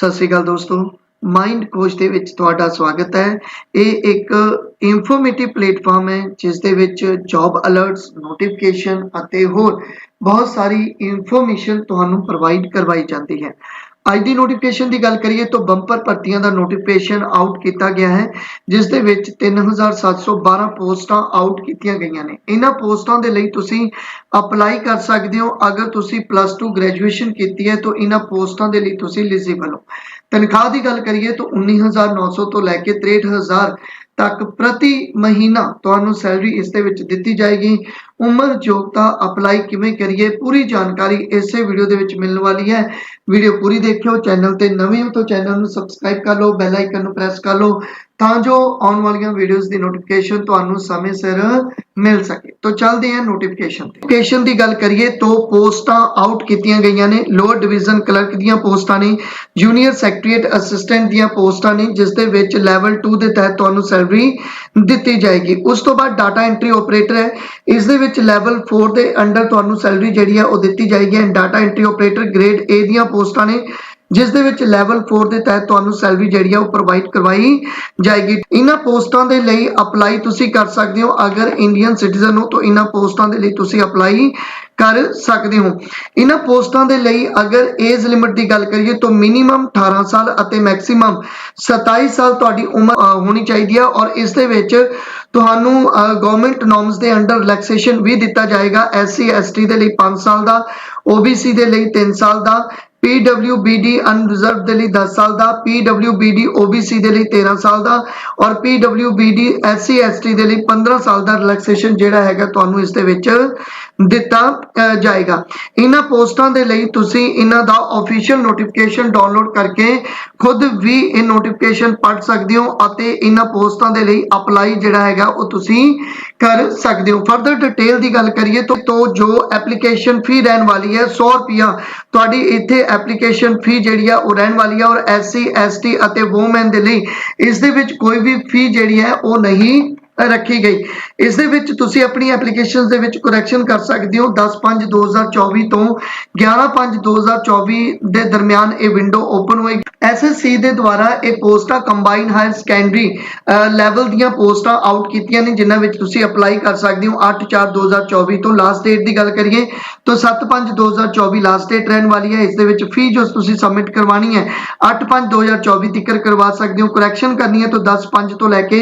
ਸਤਿ ਸ਼੍ਰੀ ਅਕਾਲ ਦੋਸਤੋ। Mind coach ਦੇ ਵਿੱਚ ਤੁਹਾਡਾ ਸਵਾਗਤ ਹੈ। ਇਹ ਇੱਕ ਇਨਫੋਰਮੇਟਿਵ ਪਲੇਟਫਾਰਮ ਹੈ, ਜਿਸ ਦੇ ਵਿੱਚ ਜੌਬ ਅਲਰਟਸ ਨੋਟੀਫਿਕੇਸ਼ਨ ਅਤੇ ਹੋਰ ਬਹੁਤ ਸਾਰੀ ਇਨਫੋਰਮੇਸ਼ਨ ਤੁਹਾਨੂੰ ਪ੍ਰੋਵਾਈਡ ਕਰਵਾਈ ਜਾਂਦੀ ਹੈ। ਅੱਜ ਦੀ ਨੋਟੀਫਿਕੇਸ਼ਨ ਦੀ ਗੱਲ ਕਰੀਏ ਤਾਂ ਬੰਪਰ ਭਰਤੀਆਂ ਦਾ ਨੋਟੀਫਿਕੇਸ਼ਨ ਆਊਟ ਕੀਤਾ ਗਿਆ ਹੈ, ਜਿਸ ਦੇ ਵਿੱਚ 3712 ਪੋਸਟਾਂ ਆਊਟ ਕੀਤੀਆਂ ਗਈਆਂ ਨੇ। ਇਹਨਾਂ ਪੋਸਟਾਂ ਦੇ ਲਈ ਤੁਸੀਂ ਅਪਲਾਈ ਕਰ ਸਕਦੇ ਹੋ। ਅਗਰ ਤੁਸੀਂ ਪਲੱਸ 2 ਗ੍ਰੈਜੂਏਸ਼ਨ ਕੀਤੀ ਹੈ, ਤਾਂ ਇਹਨਾਂ ਪੋਸਟਾਂ ਦੇ ਲਈ ਤੁਸੀਂ ਐਲੀਜੀਬਲ ਹੋ। ਤਨਖਾਹ ਦੀ ਗੱਲ ਕਰੀਏ ਤਾਂ 19900 ਤੋਂ ਲੈ ਕੇ 63000 ਤੱਕ ਪ੍ਰਤੀ ਮਹੀਨਾ ਤੁਹਾਨੂੰ ਸੈਲਰੀ ਇਸ ਦੇ ਵਿੱਚ ਦਿੱਤੀ ਜਾਏਗੀ। ਉਮਰ, ਯੋਗਤਾ, ਅਪਲਾਈ ਕਿਵੇਂ ਕਰੀਏ, ਪੂਰੀ ਜਾਣਕਾਰੀ ਇਸੇ ਵੀਡੀਓ ਦੇ ਵਿੱਚ ਮਿਲਣ ਵਾਲੀ ਹੈ। ਵੀਡੀਓ ਪੂਰੀ ਦੇਖਿਓ ਚੈਨਲ ਤੇ ਨਵੇਂ ਹੋ ਤਾਂ ਚੈਨਲ ਨੂੰ ਸਬਸਕ੍ਰਾਈਬ ਕਰ ਲਓ ਬੈਲ ਆਈਕਨ ਨੂੰ ਪ੍ਰੈਸ ਕਰ ਲਓ, ਤਾਂ ਜੋ ਆਉਣ ਵਾਲੀਆਂ ਵੀਡੀਓਜ਼ ਦੀ ਨੋਟੀਫਿਕੇਸ਼ਨ ਤੁਹਾਨੂੰ ਸਮੇਂ ਸਿਰ ਮਿਲ ਸਕੇ। ਤਾਂ ਚੱਲਦੇ ਹਾਂ ਨੋਟੀਫਿਕੇਸ਼ਨ ਤੇ। ਨੋਟੀਫਿਕੇਸ਼ਨ ਦੀ ਗੱਲ ਕਰੀਏ ਤਾਂ ਪੋਸਟਾਂ ਆਊਟ ਕੀਤੀਆਂ ਗਈਆਂ ਨੇ। ਲੋਅਰ ਡਿਵੀਜ਼ਨ ਕਲਰਕ ਦੀਆਂ ਪੋਸਟਾਂ ਨੇ ਜੂਨੀਅਰ ਸੈਕਟਰੀਏਟ ਅਸਿਸਟੈਂਟ ਦੀਆਂ ਪੋਸਟਾਂ ਨੇ, ਜਿਸ ਦੇ ਵਿੱਚ ਲੈਵਲ 2 ਦੇ ਤਹਿਤ ਤੁਹਾਨੂੰ ਸੈਲਰੀ ਦਿੱਤੀ ਜਾਏਗੀ। ਉਸ ਤੋਂ ਬਾਅਦ ਡਾਟਾ ਐਂਟਰੀ ਆਪਰੇਟਰ ਹੈ। ਇਸ ਦੇ ਵਿੱਚ ਲੈਵਲ 4 ਦੇ ਅੰਡਰ ਤੁਹਾਨੂੰ ਸੈਲਰੀ ਜਿਹੜੀ ਹੈ ਉਹ ਦਿੱਤੀ ਜਾਏਗੀ and data entry operator grade A ਦੀਆਂ ਪੋਸਟਾਂ ਨੇ, ਜਿਸ ਦੇ ਵਿੱਚ ਲੈਵਲ 4 ਦੇ ਤਹਿਤ ਤੁਹਾਨੂੰ ਸੈਲਰੀ ਜਿਹੜੀ ਆ ਉਹ ਪ੍ਰੋਵਾਈਡ ਕਰਵਾਈ ਜਾਏਗੀ। ਇਹਨਾਂ ਪੋਸਟਾਂ ਦੇ ਲਈ ਅਪਲਾਈ ਤੁਸੀਂ ਕਰ ਸਕਦੇ ਹੋ। ਅਗਰ ਇੰਡੀਅਨ ਸਿਟੀਜ਼ਨ ਹੋ ਤਾਂ ਇਹਨਾਂ ਪੋਸਟਾਂ ਦੇ ਲਈ ਤੁਸੀਂ ਅਪਲਾਈ ਕਰ ਸਕਦੇ ਹੋ। ਇਹਨਾਂ ਪੋਸਟਾਂ ਦੇ ਲਈ ਅਗਰ ਏਜ ਲਿਮਿਟ ਦੀ ਗੱਲ ਕਰੀਏ ਤਾਂ ਮਿਨੀਮਮ 18 ਸਾਲ ਅਤੇ ਮੈਕਸਿਮਮ 27 ਸਾਲ ਤੁਹਾਡੀ ਉਮਰ ਹੋਣੀ ਚਾਹੀਦੀ ਹੈ ਔਰ ਇਸ ਦੇ ਵਿੱਚ ਤੁਹਾਨੂੰ ਗਵਰਨਮੈਂਟ ਨੋਰਮਸ ਦੇ ਅੰਡਰ ਰਿਲੈਕਸੇਸ਼ਨ ਵੀ ਦਿੱਤਾ ਜਾਏਗਾ ਐਸਸੀ ਐਸਟੀ ਦੇ ਲਈ 5 ਸਾਲ ਦਾ। OBC ਦੇ ਲਈ 3 ਸਾਲ ਦਾ PWBD ਅਨਰਿਜ਼ਰਵਡ ਦੇ ਲਈ 10 ਸਾਲ ਦਾ PWBD OBC ਦੇ ਲਈ 13 ਸਾਲ ਦਾ ਔਰ PWBD SC ST ਦੇ ਲਈ 15 ਸਾਲ ਦਾ ਰਿਲੈਕਸੇਸ਼ਨ ਜਿਹੜਾ ਹੈਗਾ ਤੁਹਾਨੂੰ ਇਸ ਦੇ ਵਿੱਚ ਦਿੱਤਾ ਜਾਏਗਾ। ਇਹਨਾਂ ਪੋਸਟਾਂ ਦੇ ਲਈ ਤੁਸੀਂ ਇਹਨਾਂ ਦਾ ਅਫੀਸ਼ੀਅਲ ਨੋਟੀਫਿਕੇਸ਼ਨ ਡਾਊਨਲੋਡ ਕਰਕੇ ਖੁਦ ਵੀ ਇਹ ਨੋਟੀਫਿਕੇਸ਼ਨ ਪੜ੍ਹ ਸਕਦੇ ਹੋ ਅਤੇ ਇਹਨਾਂ ਪੋਸਟਾਂ ਦੇ ਲਈ ਅਪਲਾਈ ਜਿਹੜਾ ਹੈਗਾ ਉਹ ਤੁਸੀਂ ਕਰ ਸਕਦੇ ਹੋ। ਫਰਦਰ ਡਿਟੇਲ ਦੀ ਗੱਲ ਕਰੀਏ ਤਾਂ ਜੋ ਐਪਲੀਕੇਸ਼ਨ ਫੀ ਰਹਿਣ ਵਾਲੀ ਹੈ 100 ਰੁਪਿਆ ਤੁਹਾਡੀ ਇੱਥੇ ਐਪਲੀਕੇਸ਼ਨ ਫੀ ਜਿਹੜੀ ਆ, ਉਹ ਰਹਿਣ ਵਾਲੀ ਹੈ ਔਰ ਐਸਸੀ, ਐਸਟੀ ਅਤੇ ਵੂਮਨ ਦੇ ਲਈ ਇਸ ਦੇ ਵਿੱਚ ਕੋਈ ਵੀ ਫੀ ਜਿਹੜੀ ਹੈ, ਉਹ ਨਹੀਂ ਰੱਖੀ ਗਈ। ਇਸ ਦੇ ਵਿੱਚ ਤੁਸੀਂ ਆਪਣੀ ਐਪਲੀਕੇਸ਼ਨਸ ਦੇ ਵਿੱਚ ਕਰੈਕਸ਼ਨ ਕਰ ਸਕਦੇ ਹੋ 10/5/2024 ਤੋਂ 11/5/2024 ਦੇ ਦਰਮਿਆਨ ਇਹ ਵਿੰਡੋ ਓਪਨ ਹੋਏਗੀ। ਐਸਐਸਸੀ ਦੇ ਦੁਆਰਾ ਇਹ ਪੋਸਟਾਂ ਕੰਬਾਈਨ ਹਾਇਰ ਸੈਕੰਡਰੀ ਲੈਵਲ ਦੀਆਂ ਪੋਸਟਾਂ ਆਊਟ ਕੀਤੀਆਂ ਨੇ, ਜਿਨ੍ਹਾਂ ਵਿੱਚ ਤੁਸੀਂ ਅਪਲਾਈ ਕਰ ਸਕਦੇ ਹੋ 8/4/2024 ਤੋਂ ਲਾਸਟ ਡੇਟ ਦੀ ਗੱਲ ਕਰੀਏ ਤਾਂ 7/5/2024 ਲਾਸਟ ਡੇਟ ਰਹਿਣ ਵਾਲੀ ਹੈ, ਇਸ ਦੇ ਵਿੱਚ ਫੀ ਜੋ ਤੁਸੀਂ ਸਬਮਿਟ ਕਰਵਾਣੀ ਹੈ 8/5/2024 ਤੱਕ ਕਰਵਾ ਸਕਦੇ ਹੋ ਕਰੈਕਸ਼ਨ ਕਰਨੀ ਹੈ ਤਾਂ 10/5 ਤੋਂ ਲੈ ਕੇ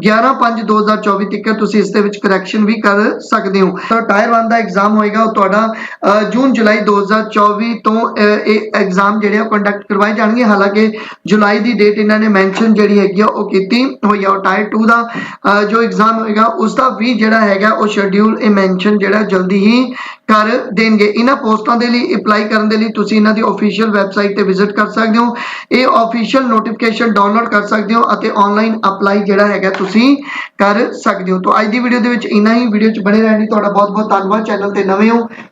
11/5/2024 ਤੱਕ ਤੁਸੀਂ ਇਸ ਦੇ ਵਿੱਚ ਕਰੈਕਸ਼ਨ ਵੀ ਕਰ ਸਕਦੇ ਹੋ। ਤਾਂ ਟਾਇਰ 1 ਦਾ ਐਗਜ਼ਾਮ ਹੋਏਗਾ, ਉਹ ਤੁਹਾਡਾ ਜੂਨ ਜੁਲਾਈ 2024 ਤੋਂ ਇਹ ਐਗਜ਼ਾਮ ਜਿਹੜੇ ਆ ਕੰਡਕਟ ਕਰਵਾਏ ਜਾਣਗੇ। ਹਾਲਾਂਕਿ ਜੁਲਾਈ ਦੀ ਡੇਟ ਇਹਨਾਂ ਨੇ ਮੈਂਸ਼ਨ ਜਿਹੜੀ ਹੈਗੀ ਆ, ਉਹ ਕੀਤੀ ਹੋਈ ਆ। ਟਾਇਰ 2 ਦਾ ਜੋ ਐਗਜ਼ਾਮ ਹੋਏਗਾ ਉਸ ਦਾ ਵੀ ਜਿਹੜਾ ਹੈਗਾ, ਉਹ ਸ਼ੈਡਿਊਲ ਇਹ ਮੈਂਸ਼ਨ ਜਿਹੜਾ ਜਲਦੀ ਹੀ ਕਰ ਦੇਣਗੇ। ਇਹਨਾਂ ਪੋਸਟਾਂ ਦੇ ਲਈ ਅਪਲਾਈ ਕਰਨ ਦੇ ਲਈ ਤੁਸੀਂ ਇਹਨਾਂ ਦੀ ਅਫੀਸ਼ੀਅਲ ਵੈਬਸਾਈਟ ਤੇ ਵਿਜ਼ਿਟ ਕਰ ਸਕਦੇ ਹੋ। ਇਹ ਅਫੀਸ਼ੀਅਲ ਨੋਟੀਫਿਕੇਸ਼ਨ ਡਾਊਨਲੋਡ ਕਰ ਸਕਦੇ ਹੋ ਅਤੇ ਆਨਲਾਈਨ ਅਪਲਾਈ ਜਿਹੜਾ ਹੈਗਾ, ਤੁਸੀਂ ਕਰ ਸਕਦੇ ਹੋ। ਤਾਂ ਅੱਜ ਦੀ ਵੀਡੀਓ ਦੇ ਵਿੱਚ ਇੰਨਾ ਹੀ। ਵੀਡੀਓ 'ਚ ਬਣੇ ਰਹਿਣ ਲਈ ਤੁਹਾਡਾ ਬਹੁਤ ਬਹੁਤ ਧੰਨਵਾਦ। ਚੈਨਲ ਤੇ ਨਵੇਂ ਹੋ